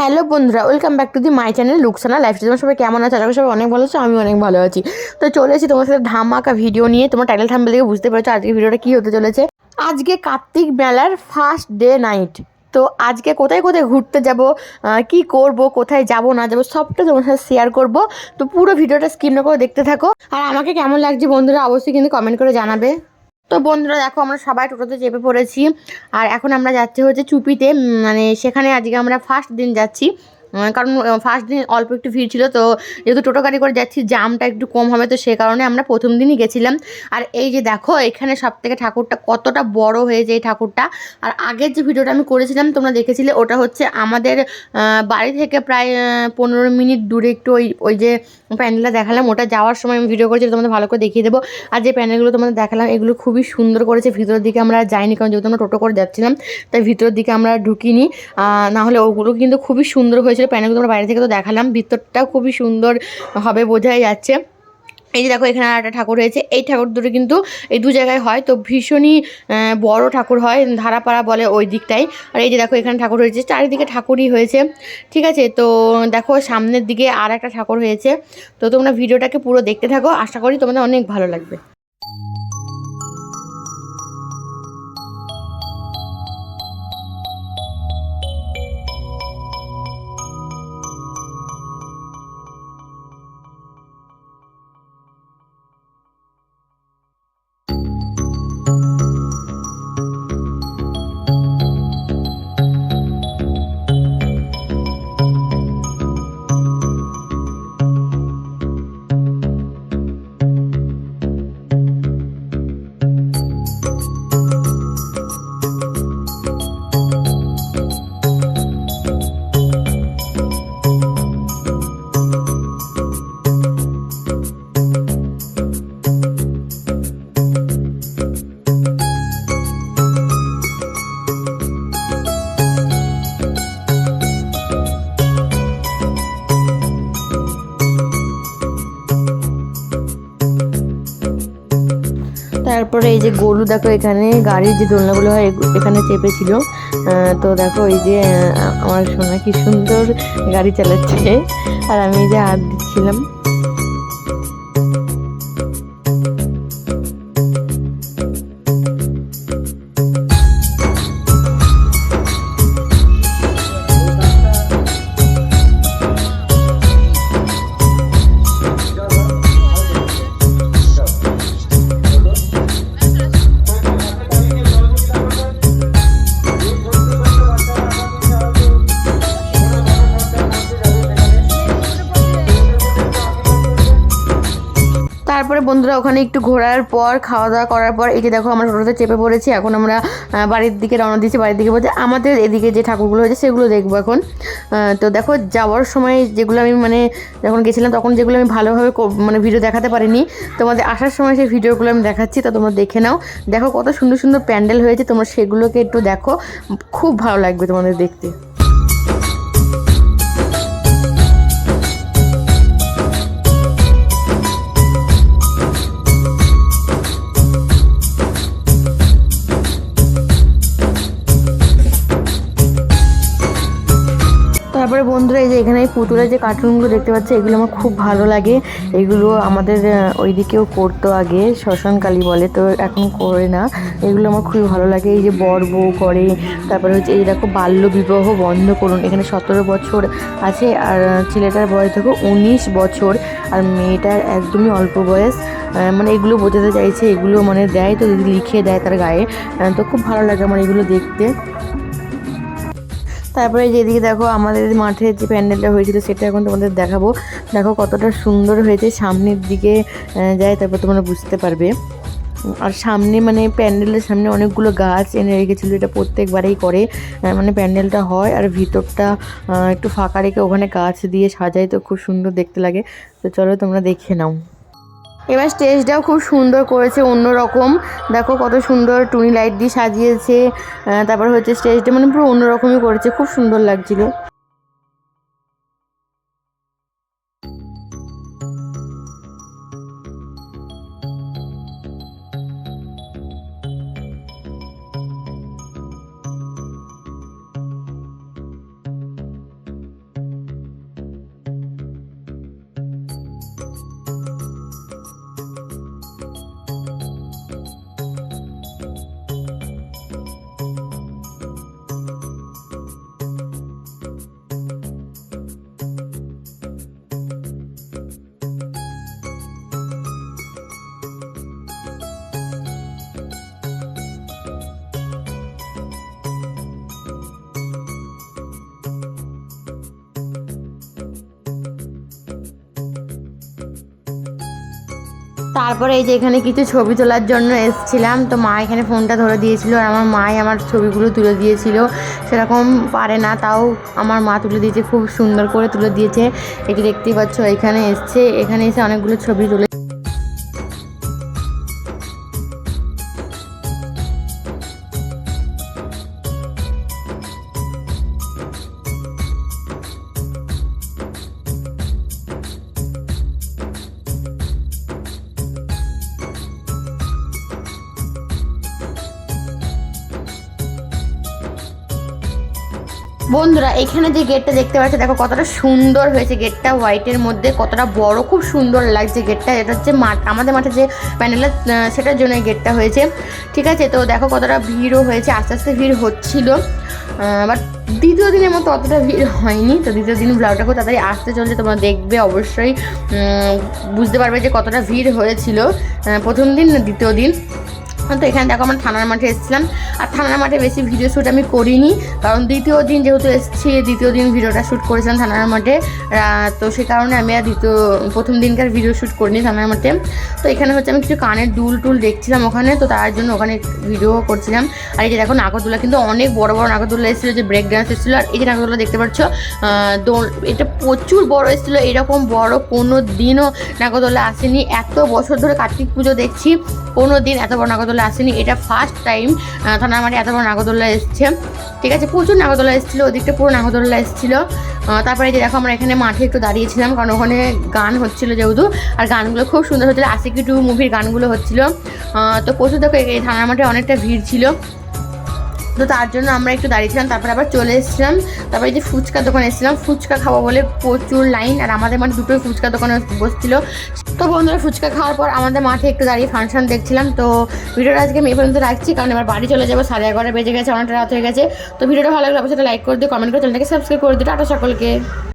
Hello বন্ধুরা welcome back to the my channel Luksana life তোমার সবাই কেমন আছে? আশা সবাই অনেক ভালো আছো আমি অনেক ভালো আছি। তো চলে এসেছি তোমার সাথে ধামাকা ভিডিও নিয়ে। তোমার টাইটেল থাম্বেল থেকে বুঝতে পেরেছ আজকে ভিডিওটা কী হতে চলেছে। আজকে কার্তিক মেলার ফার্স্ট ডে নাইট তো আজকে কোথায় কোথায় ঘুরতে যাব কি করব, কোথায় যাব, না যাব, সবটা তোমার সাথে শেয়ার করব। তো পুরো ভিডিওটা স্ক্রিন করে দেখতে থাকো। আর আমাকে কেমন লাগছে বন্ধুরা, অবশ্যই কিন্তু কমেন্ট করে জানাবে। তো বন্ধুরা দেখো, আমরা সবাই টোটোতে চেপে পড়েছি। আর এখন আমরা যাচ্ছি হচ্ছে চুপিতে। মানে সেখানে আজকে আমরা ফার্স্ট দিন যাচ্ছি। কারণ ফার্স্ট দিন অল্প একটু ভিড় ছিল, তো যেহেতু টোটো গাড়ি করে যাচ্ছি জামটা একটু কম হবে, তো সে কারণে আমরা প্রথম দিনই গেছিলাম। আর এই যে দেখো, এখানে সব থেকে ঠাকুরটা কতটা বড় হয়েছে এই ঠাকুরটা। আর আগের যে ভিডিওটা আমি করেছিলাম, তোমরা দেখেছিলে, ওটা হচ্ছে আমাদের বাড়ি থেকে প্রায় পনেরো মিনিট দূরে একটু ওই ওই যে প্যান্ডেলটা দেখালাম, ওটা যাওয়ার সময় আমি ভিডিও করেছি, তোমাদের ভালো করে দেখিয়ে দেবো। আর যে প্যান্ডেলগুলো তোমাদের দেখালাম, এগুলো খুবই সুন্দর করেছে, ভিতরের দিকে আমরা যাইনি, কারণ যেহেতু আমরা টোটো করে যাচ্ছিলাম, তাই ভিতরের দিকে আমরা ঢুকিনি। না হলে ওগুলো কিন্তু খুবই সুন্দর হয়েছিল প্যান্ডেলগুলো আমরা বাইরে থেকে তো দেখালাম। ভিতরটাও খুবই সুন্দর হবে বোঝাই যাচ্ছে। এই যে দেখো, এখানে আর একটা ঠাকুর হয়েছে এই ঠাকুর দুটো কিন্তু এই দু জায়গায় হয়, তো ভীষণই বড় ঠাকুর হয়, ধারাপাড়া বলে ওই দিকটাই। আর এই যে দেখো, এখানে ঠাকুর হয়েছে চারিদিকে ঠাকুরই হয়েছে। ঠিক আছে, তো দেখো, সামনের দিকে আর একটা ঠাকুর হয়েছে। তো তোমরা ভিডিওটাকে পুরো দেখতে থাকো। আশা করি তোমাদের অনেক ভালো লাগবে। তারপরে এই যে গরু দেখো, এখানে গাড়ির যে দোলনাগুলো হয় এখানে চেপেছিল। তো দেখো এই যে আমার সোনা কি সুন্দর গাড়ি চালাচ্ছে। আর আমি যে হাত দিচ্ছিলাম। তারপরে বন্ধুরা, ওখানে একটু ঘোরার পর খাওয়া দাওয়া করার পর, এই যে দেখো আমরা টোটোতে চেপে পড়েছি, এখন আমরা বাড়ির দিকে রওনা দিচ্ছি বাড়ির দিকে বলতে আমাদের এদিকে যে ঠাকুরগুলো হয়েছে, সেগুলো দেখব এখন। তো দেখো, যাওয়ার সময় যেগুলো আমি মানে যখন গেছিলাম, তখন যেগুলো আমি ভালোভাবে মানে ভিডিও দেখাতে পারিনি, তোমাদের আসার সময় সেই ভিডিওগুলো আমি দেখাচ্ছি, তো তোমরা দেখে নাও। দেখো কত সুন্দর সুন্দর প্যান্ডেল হয়েছে, তোমরা সেগুলোকে একটু দেখো, খুব ভালো লাগবে তোমাদের দেখতে। তারপরে বন্ধুরা, এই যে এখানে পুতুলের যে কার্টুনগুলো দেখতে পাচ্ছি, এগুলো আমার খুব ভালো লাগে। এগুলো আমাদের ওইদিকেও করতো আগে শ্মশানকালী বলে, তো এখন করে না। এগুলো আমার খুবই ভালো লাগে। এই যে বর বউ করে, তারপরে হচ্ছে এই দেখো বাল্য বিবাহ বন্ধ করুন। এখানে সতেরো বছর আছে, আর ছেলেটার বয়স দেখো উনিশ বছর, আর মেয়েটার একদমই অল্প বয়স। মানে এগুলো বোঝাতে চাইছে, এগুলো মানে দেয়, তো যদি লিখে দেয় তার গায়ে। তো খুব ভালো লাগে আমার এগুলো দেখতে। তারপরে যেদিকে দেখো আমাদের মাঠে যে প্যান্ডেলটা হয়েছিল, সেটা এখন তোমাদের দেখাবো। দেখো কতটা সুন্দর হয়েছে, সামনের দিকে যায় তারপর তোমরা বুঝতে পারবে। আর সামনে মানে প্যান্ডেলের সামনে অনেকগুলো গাছ এনে রেখেছিল, এটা প্রত্যেকবারেই করে। মানে প্যান্ডেলটা হয় আর ভিতরটা একটু ফাঁকা রেখে ওখানে গাছ দিয়ে সাজায়, তো খুব সুন্দর দেখতে লাগে। তো চলো তোমরা দেখে নাও। এবার স্টেজটাও খুব সুন্দর করেছে অন্য রকম দেখো কত সুন্দর টুনি লাইট দিয়ে সাজিয়েছে তারপর হচ্ছে স্টেজটা মানে পুরো অন্যরকমই করেছে, খুব সুন্দর লাগছিল। তারপরে এই যে এখানে কিছু ছবি তোলার জন্য এসেছিলাম, তো মা এখানে ফোনটা ধরে দিয়েছিল আর আমার মাই আমার ছবিগুলো তুলে দিয়েছিল। সেরকম পারে না, তাও আমার মা তুলে দিয়েছে, খুব সুন্দর করে তুলে দিয়েছে। এটি দেখতেই পাচ্ছ, এখানে এসছে, এখানে এসে অনেকগুলো ছবি তুলে বন্ধুরা, এখানে যে গেটটা দেখতে পাচ্ছ, দেখো কতটা সুন্দর হয়েছে গেটটা হোয়াইটের মধ্যে কতটা বড়, খুব সুন্দর লাগছে গেটটা, এটা হচ্ছে মাঠ, আমাদের মাঠে যে প্যান্ডেলটা সেটার জন্য গেটটা হয়েছে, ঠিক আছে? তো দেখো কতটা ভিড়ও হয়েছে, আস্তে আস্তে ভিড় হচ্ছিল বাট দ্বিতীয় দিনের মতো অতটা ভিড় হয়নি, তো দ্বিতীয় দিন ব্লগটা খুব তাড়াতাড়ি আসতে চলছে, তোমরা দেখবে অবশ্যই বুঝতে পারবে যে কতটা ভিড় হয়েছিল প্রথম দিন না দ্বিতীয় দিন। তো এখানে দেখো আমরা থানার মাঠে এসেছিলাম। আর থানার মাঠে বেশি ভিডিও শ্যুট আমি করিনি। কারণ দ্বিতীয় দিন যেহেতু এসেছি দ্বিতীয় দিন ভিডিওটা শ্যুট করেছিলাম থানার মাঠে। তো সে কারণে আমি আর দ্বিতীয়, প্রথম দিনকার ভিডিও শ্যুট করিনি থানার মাঠে। তো এখানে হচ্ছে আমি কিছু কানের দুল টুল দেখছিলাম ওখানে, তো তার জন্য ওখানে ভিডিও করছিলাম। আর এই যে দেখো নাগরদোলা, কিন্তু অনেক বড় বড় নাগরদোলা এসেছিল, যে ব্রেক ডান্স এসেছিল। আর এই যে নাগরদোলা দেখতে পাচ্ছ দোল- এটা প্রচুর বড় এসেছিল, এরকম বড় কোনো দিনও নাগরদোলা আসেনি। এত বছর ধরে কার্তিক পুজো দেখছি কোনো দিন এত বড় নাগরদোলা আসেনি। এটা ফার্স্ট টাইম থানার মাঠে এত বড় নাগরদোলা এসছে। ঠিক আছে, প্রচুর নাগরদোলা এসেছিল, ওদিকটা পুরো নাগরদোলা এসেছিল। তারপরে যে দেখো আমরা এখানে মাঠে একটু দাঁড়িয়েছিলাম, কারণ ওখানে গান হচ্ছিল যেহেতু, আর গানগুলো খুব সুন্দর হচ্ছিল। আশিকি টু মুভির গানগুলো হচ্ছিল। তো প্রচুর দেখো এই থানার মাঠে অনেকটা ভিড় ছিল। তো তার জন্য আমরা একটু দাঁড়িয়েছিলাম, তারপর আবার চলে এসেছিলাম। তারপরে এই যে ফুচকা দোকানে এসেছিলাম, ফুচকা খাব বলে প্রচুর লাইন, আর আমাদের মাঠে দুটোই ফুচকা দোকানে বসছিল। তো বন্ধুরা, ফুচকা খাওয়ার পর আমাদের মাঠে একটু দাঁড়িয়ে ফাংশন দেখছিলাম। তো ভিডিওটা আজকে আমি এই পর্যন্ত রাখছি, কারণ এবার বাড়ি চলে যাব, সাড়ে এগারোটা বেজে গেছে, অনেকটা রাত হয়ে গেছে। তো ভিডিওটা ভালো লাগলে অবশ্যই লাইক করে দিও কমেন্ট করে চ্যানেলটাকে সাবস্ক্রাইব করে দিও, টাটা সকলকে।